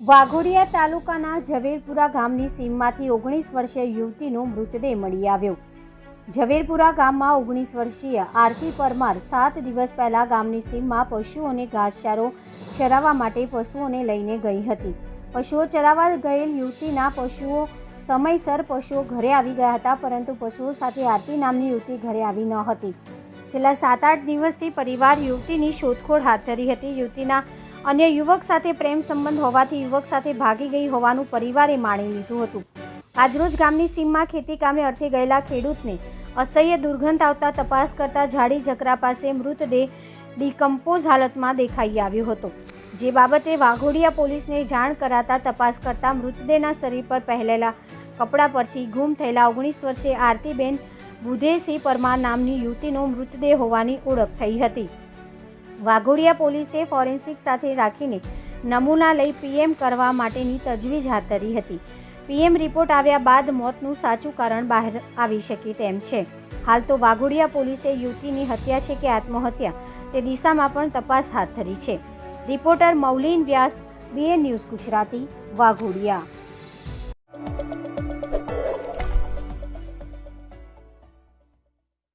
વાઘોડિયા તાલુકાના ઝવેરપુરા ગામની સીમમાંથી ઓગણીસ વર્ષીય યુવતીનો મૃતદેહ મળી આવ્યો. ઝવેરપુરા ગામમાં ઓગણીસ વર્ષીય આરતી પરમાર સાત દિવસ પહેલા ગામની સીમમાં પશુઓને ઘાસચારો ચરાવવા માટે પશુઓને લઈને ગઈ હતી. પશુઓ ચરાવવા ગયેલ યુવતીના પશુઓ સમયસર પશુઓ ઘરે આવી ગયા હતા, પરંતુ પશુઓ સાથે આરતી નામની યુવતી ઘરે આવી ન હતી. છેલ્લા સાત આઠ દિવસથી પરિવાર યુવતીની શોધખોળ હાથ ધરી હતી. યુવતીના અન્ય યુવક સાથે પ્રેમ સંબંધ હોવાથી યુવક સાથે ભાગી ગઈ હોવાનું પરિવારે માણી લીધું હતું. આજરોજ ગામની સીમમાં ખેતી કામે અર્થે ગયેલા ખેડૂતને અસહ્ય દુર્ગંધ આવતા તપાસ કરતા ઝાડી ઝકરા પાસે મૃતદેહ ડિકમ્પોઝ હાલતમાં દેખાઈ આવ્યો હતો. જે બાબતે વાઘોડિયા પોલીસને જાણ કરાતા તપાસ કરતા મૃતદેહના શરીર પર પહેરેલા કપડાં પરથી ગુમ થયેલા ઓગણીસ વર્ષે આરતીબેન બુધેસિંહ પરમાર નામની યુવતીનો મૃતદેહ હોવાની ઓળખ થઈ હતી. વાઘોડિયા પોલીસે ફોરેન્સિક સાથે રાખીને નમૂના લઈ પીએમ કરવા માટેની તજવીજ હાથ ધરી હતી. પીએમ રિપોર્ટ આવ્યા બાદ મોતનું સાચું કારણ બહાર આવી શકે તેમ છે. હાલ તો વાઘોડિયા પોલીસે યુવતીની હત્યા છે કે આત્મહત્યા, તે દિશામાં પણ તપાસ હાથ ધરી છે. Reporter Maulin Vyas BA news Gujarati, Waghodia.